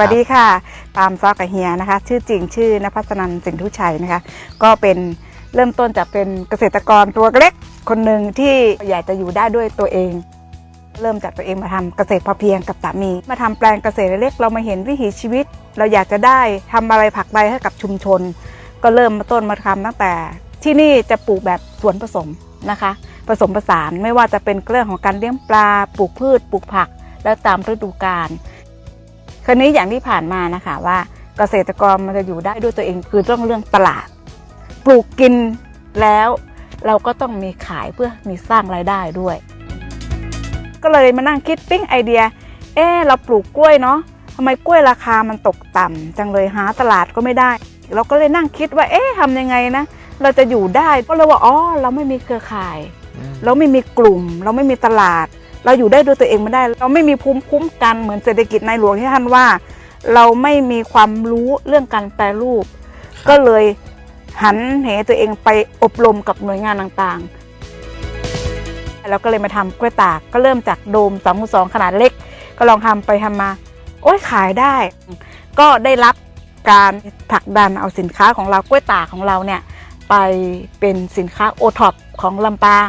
วัสดีค่ะ ปามซอกกับเฮียนะคะ ชื่อจริงชื่อนภัสนันสินทุชัยนะคะ ก็เป็นเริ่มต้นจากเป็นเกษตรกรตัวเล็กคนหนึ่งที่อยากจะอยู่ได้ด้วยตัวเอง เริ่มจากตัวเองมาทำเกษตรพอเพียงกับสามี มาทำแปลงเกษตรเล็กเรามาเห็นวิถีชีวิต เราอยากจะได้ทำอะไรผักใบให้กับชุมชน ก็เริ่มมาต้นมาทำตั้งแต่ ที่นี่จะปลูกแบบสวนผสมนะคะ ผสมผสานไม่ว่าจะเป็นเรื่องของการเลี้ยงปลาปลูกพืชปลูกผัก แล้วตามฤดูกาล คราวนี้อย่างที่ผ่านมานะคะว่าเกษตรกรมันจะอยู่ได้ด้วยตัวเองคือต้องเรื่องตลาด ปลูกกินแล้วเราก็ต้องมีขายเพื่อมีสร้างรายได้ด้วย ก็เลยมานั่งคิดปิ้งไอเดีย เออเราปลูกกล้วยเนาะทำไมกล้วยราคามันตกต่ำจังเลยหาตลาดก็ไม่ได้ เราก็เลยนั่งคิดว่า เอ๊ะทำยังไงนะ เราจะอยู่ได้ก็เลยว่าอ๋อเราไม่มีเครือข่าย เราไม่มีกลุ่ม เราไม่มีตลาด เราอยู่ได้ด้วยตัวเองไม่ได้ เราไม่มีภูมิคุ้มกันเหมือนเศรษฐกิจในหลวงที่ท่านว่า เราไม่มีความรู้เรื่องการแปรรูป ก็เลยหันเหตัวเองไปอบรมกับหน่วยงานต่างๆ แล้วก็เลยมาทำกล้วยตากก็เริ่มจากโดม2อสองขนาดเล็ก ก็ลองทำไปทำมา โอ้ยขายได้ ก็ได้รับการผลักดันเอาสินค้าของเรากล้วยตากของเราเนี่ยไปเป็นสินค้าโอท็อปของลำปาง